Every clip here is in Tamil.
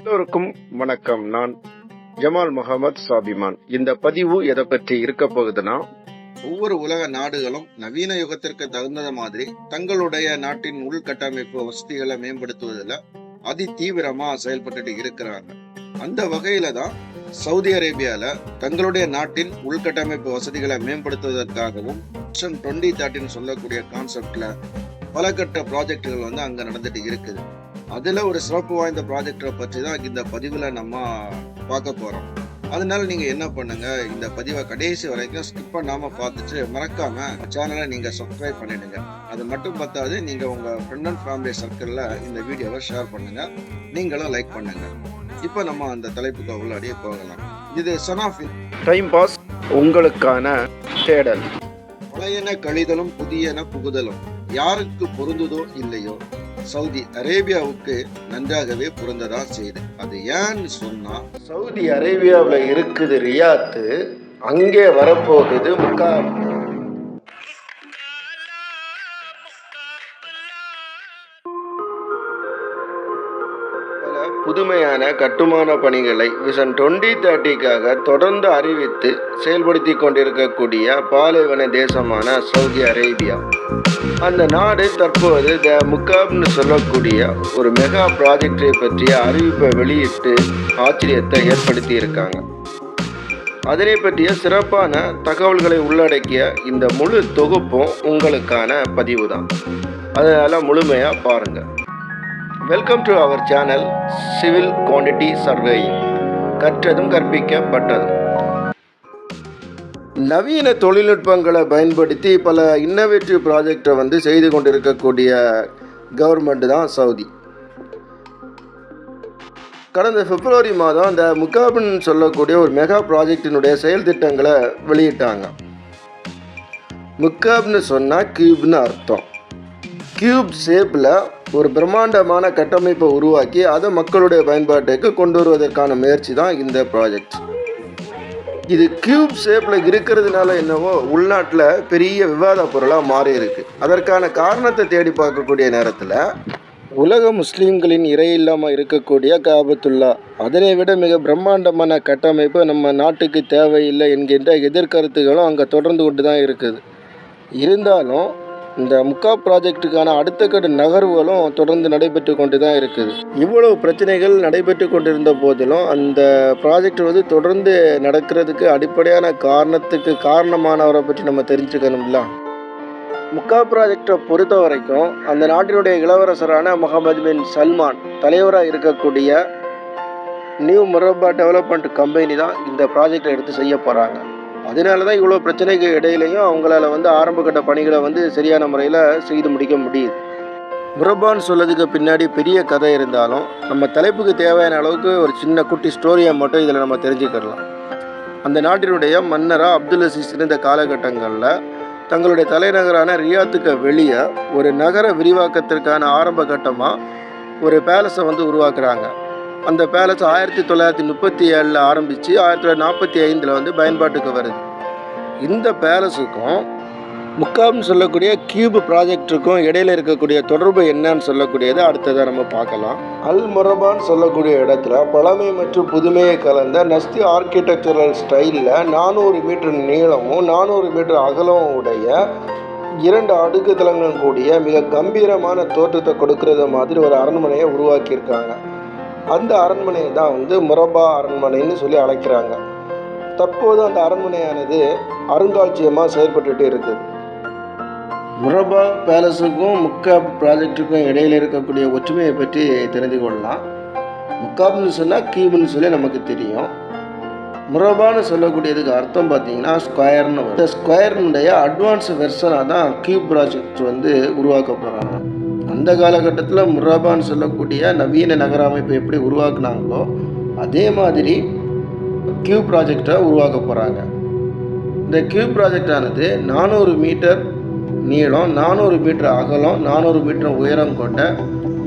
எல்லோருக்கும் வணக்கம். நான் ஜமால் முகமது சாபிமான். இந்த பதிவு எதை பற்றி இருக்க போகுதுன்னா ஒவ்வொரு உலக நாடுகளும் நவீன யுகத்திற்கு தகுந்த மாதிரி தங்களுடைய நாட்டின் உள்கட்டமைப்பு வசதிகளை மேம்படுத்துவதில் அதி தீவிரமா செயல்பட்டுட்டு இருக்கிறாங்க. அந்த வகையில தான் சவுதி அரேபியால தங்களுடைய நாட்டின் உள்கட்டமைப்பு வசதிகளை மேம்படுத்துவதற்காகவும் டுவெண்ட்டி தேர்ட்டின்னு சொல்லக்கூடிய கான்செப்ட்ல பல கட்ட ப்ராஜெக்டுகள் வந்து அங்க நடந்துட்டு இருக்குது. அதுல ஒரு சிறப்பு வாய்ந்த ப்ராஜெக்டை பற்றி தான் இந்த பதிவுல நம்ம பார்க்க போறோம். அதனால நீங்க என்ன பண்ணுங்க இந்த பதிவை கடைசி வரைக்கும் ஸ்கிப் பண்ணாம பார்த்துட்டு மறக்காம சேனலை நீங்க சப்ஸ்கிரைப் பண்ணிடுங்க. அது மட்டும் பத்தாது நீங்க உங்க ஃப்ரெண்ட் அண்ட் ஃபேமிலி சர்க்கிள்ல இந்த வீடியோவை ஷேர் பண்ணுங்க. நீங்களும் லைக் பண்ணுங்க. இப்போ நம்ம அந்த தலைப்புக்கு உள்ளாடியே போகலாம். இது சன் ஆஃப் டைம் பாஸ் உங்களுக்கான தேடல். பழையன கழிதலும் புதியன புகுதலும். யாருக்கு பொருந்துதோ இல்லையோ சவுதி அரேபியாவுக்கு நன்றாகவே பொருந்ததா செய்து. அது ஏன்னு சொன்னா சவுதி அரேபியாவில் இருக்குது ரியாத்து அங்கே வரப்போகுது முக்கா புதுமையான கட்டுமான பணிகளை விஷன் டுவெண்ட்டி தேர்ட்டிக்காக தொடர்ந்து அறிவித்து செயல்படுத்தி கொண்டிருக்கக்கூடிய பாலைவன தேசமான சவுதி அரேபியா. அந்த நாடு தற்போது த முக்காப்னு சொல்லக்கூடிய ஒரு மெகா ப்ராஜெக்டை பற்றிய அறிவிப்பை வெளியிட்டு ஆச்சரியத்தை ஏற்படுத்தி இருக்காங்க அதனை பற்றிய சிறப்பான தகவல்களை உள்ளடக்கிய இந்த முழு தொகுப்பும் உங்களுக்கான பதிவு தான் அதனால் முழுமையாக பாருங்கள் welcome to our channel civil quantity surveying கற்றதும் கற்பிக்கப்பட்டதும். நவீன தொழில்நுட்பங்களை பயன்படுத்தி பல இன்னோவேட்டிவ் ப்ராஜெக்டை வந்து செய்து கொண்டிருக்கக்கூடிய கவர்மெண்ட் தான் சவுதி கடந்த பிப்ரவரி மாதம் அந்த முகாபின் சொல்லக்கூடிய ஒரு மெகா ப்ராஜெக்டினுடைய செயல் திட்டங்களை வெளியிட்டாங்க. முக்காப்னு சொன்னால் கியூப்னு அர்த்தம். கியூப் ஷேப்பில் ஒரு பிரம்மாண்டமான கட்டமைப்பை உருவாக்கி அதை மக்களுடைய பயன்பாட்டுக்கு கொண்டு வருவதற்கான முயற்சி தான் இந்த ப்ராஜெக்ட் இது கியூப் ஷேப்பில் இருக்கிறதுனால என்னவோ உள்நாட்டில் பெரிய விவாத பொருளாக மாறி இருக்கு. அதற்கான காரணத்தை தேடி பார்க்கக்கூடிய நேரத்தில் உலக முஸ்லீம்களின் இறை இல்லாமல் இருக்கக்கூடிய காபத்துல்லா அதனை விட மிக பிரம்மாண்டமான கட்டமைப்பு நம்ம நாட்டுக்கு தேவையில்லை என்கின்ற எதிர்கருத்துகளும் அங்கே தொடர்ந்து கொண்டு தான் இருக்குது. இருந்தாலும் இந்த முக்கா ப்ராஜெக்ட்டுக்கான அடுத்த கட்ட நகர்வுகளும் தொடர்ந்து நடைபெற்று கொண்டு தான் இருக்குது. இவ்வளவு பிரச்சனைகள் நடைபெற்று கொண்டிருந்த போதிலும் அந்த ப்ராஜெக்ட் வந்து தொடர்ந்து நடக்கிறதுக்கு அடிப்படையான காரணத்துக்கு காரணமானவரை பற்றி நம்ம தெரிஞ்சுக்கணும்ல. முக்கா ப்ராஜெக்டை பொறுத்த வரைக்கும் அந்த நாட்டினுடைய இளவரசரான முகமது பின் சல்மான் தலைவராக இருக்கக்கூடிய நியூ முரப்பா டெவலப்மெண்ட் கம்பெனி தான் இந்த ப்ராஜெக்டை எடுத்து செய்ய போகிறாங்க அதனால தான் இவ்வளோ பிரச்சனைக்கு இடையிலையும் அவங்களால வந்து ஆரம்ப கட்ட பணிகளை வந்து சரியான முறையில் செய்து முடிக்க முடியுது. முரபான் சொல்லதுக்கு பின்னாடி பெரிய கதை இருந்தாலும் நம்ம தலைப்புக்கு தேவையான அளவுக்கு ஒரு சின்ன குட்டி ஸ்டோரியை மட்டும் இதில் நம்ம தெரிஞ்சுக்கிடலாம். அந்த நாட்டினுடைய மன்னராக அப்துல் அசீஸ் இருந்த காலகட்டங்களில் தங்களுடைய தலைநகரான ரியாத்துக்கு வெளியே ஒரு நகர விரிவாக்கத்திற்கான ஆரம்ப கட்டமாக ஒரு பேலஸை வந்து உருவாக்குறாங்க. அந்த பேலஸ் ஆயிரத்தி தொள்ளாயிரத்தி முப்பத்தி ஏழில் ஆரம்பித்து ஆயிரத்தி தொள்ளாயிரத்தி நாற்பத்தி ஐந்தில் வந்து பயன்பாட்டுக்கு வருது. இந்த பேலஸுக்கும் முக்காம்னு சொல்லக்கூடிய கியூப் ப்ராஜெக்ட்டுக்கும் இடையில இருக்கக்கூடிய தொடர்பு என்னன்னு சொல்லக்கூடியதை அடுத்ததை நம்ம பார்க்கலாம். அல் மொரபான் சொல்லக்கூடிய இடத்துல பழமை மற்றும் புதுமையை கலந்த நஸ்தி ஆர்கிடெக்சரல் ஸ்டைலில் நானூறு மீட்டர் நீளமும் நானூறு மீட்டர் அகலமும் உடைய இரண்டு அடுக்கு தளங்களும் கூடிய மிக கம்பீரமான தோற்றத்தை கொடுக்கறது மாதிரி ஒரு அரண்மனையை உருவாக்கியிருக்காங்க. அந்த அரண்மனையை தான் வந்து முரபா அரண்மனைன்னு சொல்லி அழைக்கிறாங்க. தற்போது அந்த அரண்மனையானது அருங்காட்சியகமாக செயல்பட்டுகிட்டே இருக்குது. முரபா பேலஸுக்கும் முக்காப் ப்ராஜெக்ட்டுக்கும் இடையில இருக்கக்கூடிய ஒற்றுமையை பற்றி தெரிந்து கொள்ளலாம். முக்காப்னு சொன்னால் கீப்னு சொல்லி நமக்கு தெரியும். முரபான்னு சொல்லக்கூடியதுக்கு அர்த்தம் பார்த்தீங்கன்னா ஸ்கொயர்னு வரும். இந்த ஸ்கொயர்னுடைய அட்வான்ஸ் வெர்ஷனாக தான் கியூப் ப்ராஜெக்ட் வந்து உருவாக்க போகிறாங்க அந்த காலகட்டத்தில் முராபான்னு சொல்லக்கூடிய நவீன நகர அமைப்பை எப்படி உருவாக்குனாங்களோ அதே மாதிரி கியூ ப்ராஜெக்டை உருவாக்க போகிறாங்க இந்த கியூ ப்ராஜெக்ட் ஆனது நானூறு மீட்டர் நீளம் நானூறு மீட்டர் அகலம் நானூறு மீட்டர் உயரம் கொண்ட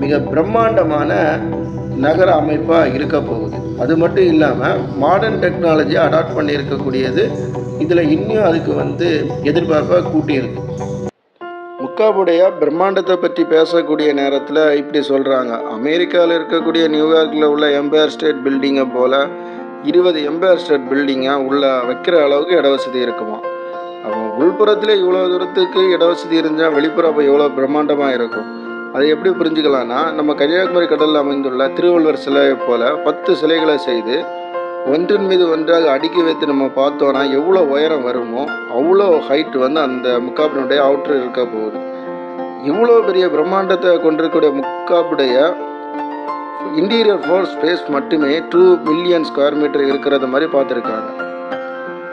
மிக பிரம்மாண்டமான நகர அமைப்பாக இருக்க போகுது. அது மட்டும் இல்லாமல் மாடர்ன் டெக்னாலஜியை அடாப்ட் பண்ணியிருக்கக்கூடியது இதில் இன்னும் அதுக்கு வந்து எதிர்பார்ப்பாக கூட்டியிருக்கு. முக்காபுடைய பிரம்மாண்டத்தை பற்றி பேசக்கூடிய நேரத்தில் இப்படி சொல்கிறாங்க அமெரிக்காவில் இருக்கக்கூடிய நியூயார்க்கில் உள்ள எம்பையர் ஸ்டேட் பில்டிங்கை போல் இருபது எம்பையர் ஸ்டேட் பில்டிங்கை உள்ள வைக்கிற அளவுக்கு இட வசதி இருக்குமா? அவன் உள்புறத்தில் இவ்வளோ தூரத்துக்கு இடவசதி இருந்தால் வெளிப்புறம் அப்போ எவ்வளோ பிரம்மாண்டமாக இருக்கும்? அதை எப்படி புரிஞ்சுக்கலாம்னா நம்ம கன்னியாகுமரி கடலில் அமைந்துள்ள திருவள்ளுவர் சிலையை போல் பத்து சிலைகளை செய்து ஒன்றின் மீது ஒன்றாக அடுக்கி வைத்து நம்ம பார்த்தோன்னா எவ்வளோ உயரம் வருமோ அவ்வளோ ஹைட் வந்து அந்த முக்காப்பினுடைய அவுட்ரு இருக்க போகுது. இவ்வளோ பெரிய பிரம்மாண்டத்தை கொண்டிருக்கக்கூடிய முக்காப்புடைய இன்டீரியர் ஃபோர் ஸ்பேஸ் மட்டுமே டூ மில்லியன் ஸ்கொயர் மீட்டர் இருக்கிறத மாதிரி பார்த்துருக்காங்க.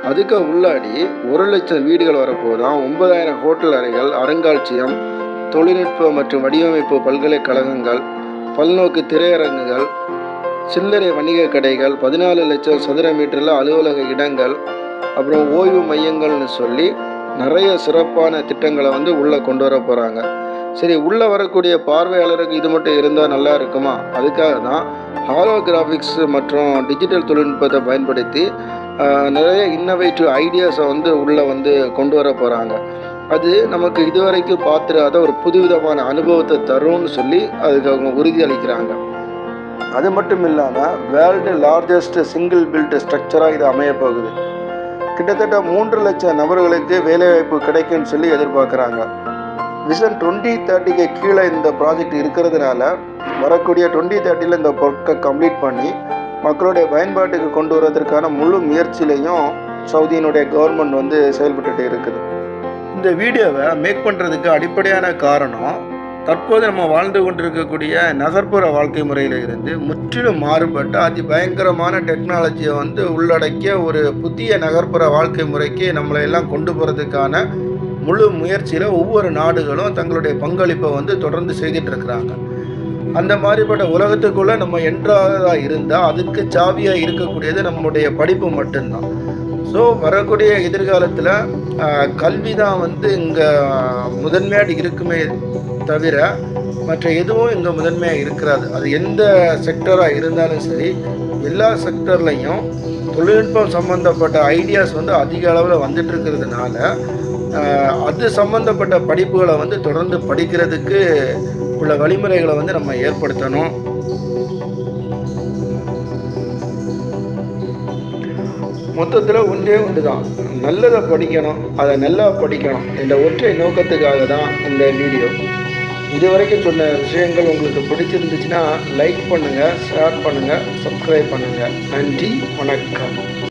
அதுக்கு உள்ளாடி ஒரு லட்சம் வீடுகள் வரப்போதான் ஒன்பதாயிரம் ஹோட்டல் அறைகள் அருங்காட்சியகம் தொழில்நுட்ப மற்றும் வடிவமைப்பு பல்கலைக்கழகங்கள் பல்நோக்கு திரையரங்குகள் சில்லறை வணிக கடைகள் பதினாலு லட்சம் சதுர மீட்டரில் அலுவலக இடங்கள் அப்புறம் ஓய்வு மையங்கள்னு சொல்லி நிறைய சிறப்பான திட்டங்களை வந்து உள்ளே கொண்டு வர போகிறாங்க சரி உள்ளே வரக்கூடிய பார்வையாளருக்கு இது மட்டும் இருந்தால் நல்லா இருக்குமா? அதுக்காக தான் ஹாலோகிராஃபிக்ஸ் மற்றும் டிஜிட்டல் தொழில்நுட்பத்தை பயன்படுத்தி நிறைய இன்னோவேட்டிவ் ஐடியாஸை வந்து உள்ளே வந்து கொண்டு வர போகிறாங்க அது நமக்கு இதுவரைக்கும் பார்த்துடாத ஒரு புதுவிதமான அனுபவத்தை தரும்னு சொல்லி அதுக்கு அவங்க உறுதி அளிக்கிறாங்க அது மட்டும் இல்லாமல் வேர்ல்டு லார்ஜஸ்ட் சிங்கிள் பில்ட் ஸ்ட்ரக்சராக இது அமைய போகுது. கிட்டத்தட்ட மூன்று லட்சம் நபர்களுக்கு வேலைவாய்ப்பு கிடைக்கும்னு சொல்லி எதிர்பார்க்குறாங்க. விஷன் டுவெண்ட்டி தேர்ட்டிக்கு கீழே இந்த ப்ராஜெக்ட் இருக்கிறதுனால வரக்கூடிய டுவெண்ட்டி தேர்ட்டியில் இந்த ஒர்க்கை கம்ப்ளீட் பண்ணி மக்களுடைய பயன்பாட்டுக்கு கொண்டு வரதற்கான முழு முயற்சியிலையும் சவுதியினுடைய கவர்மெண்ட் வந்து செயல்பட்டுட்டு இருக்குது. இந்த வீடியோவை மேக் பண்ணுறதுக்கு அடிப்படையான காரணம் தற்போது நம்ம வாழ்ந்து கொண்டிருக்கக்கூடிய நகர்ப்புற வாழ்க்கை முறையில் இருந்து முற்றிலும் மாறுபட்ட அதி பயங்கரமான டெக்னாலஜியை வந்து உள்ளடக்கிய ஒரு புதிய நகர்ப்புற வாழ்க்கை முறைக்கு நம்மளை எல்லாம் கொண்டு போகிறதுக்கான முழு முயற்சியில் ஒவ்வொரு நாடுகளும் தங்களுடைய பங்களிப்பை வந்து தொடர்ந்து செய்துட்டு இருக்கிறாங்க. அந்த மாதிரிப்பட்ட உலகத்துக்குள்ளே நம்ம என்றாக இருந்தால் அதுக்கு சாவியாக இருக்கக்கூடியது நம்முடைய படிப்பு மட்டும்தான். ஸோ வரக்கூடிய எதிர்காலத்தில் கல்வி தான் வந்து இங்கே முதன்மையாக இருக்குமே தவிர மற்ற எதுவும் இங்கே முதன்மையாக இருக்கிறாது. அது எந்த செக்டராக இருந்தாலும் சரி எல்லா செக்டர்லையும் தொழில்நுட்பம் சம்மந்தப்பட்ட ஐடியாஸ் வந்து அதிக அளவில் வந்துட்டு இருக்கிறதுனால அது சம்மந்தப்பட்ட படிப்புகளை வந்து தொடர்ந்து படிக்கிறதுக்கு உள்ள வழிமுறைகளை வந்து நம்ம ஏற்படுத்தணும். மொத்தத்தில் ஒன்றே ஒன்று தான் நல்லதை படிக்கணும் அதை நல்லா படிக்கணும். இந்த ஒற்றை நோக்கத்துக்காக தான் இந்த வீடியோ இதுவரைக்கும் சொன்ன விஷயங்கள் உங்களுக்கு பிடிச்சிருந்துச்சுன்னா லைக் பண்ணுங்கள் ஷேர் பண்ணுங்கள் சப்ஸ்கிரைப் பண்ணுங்கள் நன்றி வணக்கம்.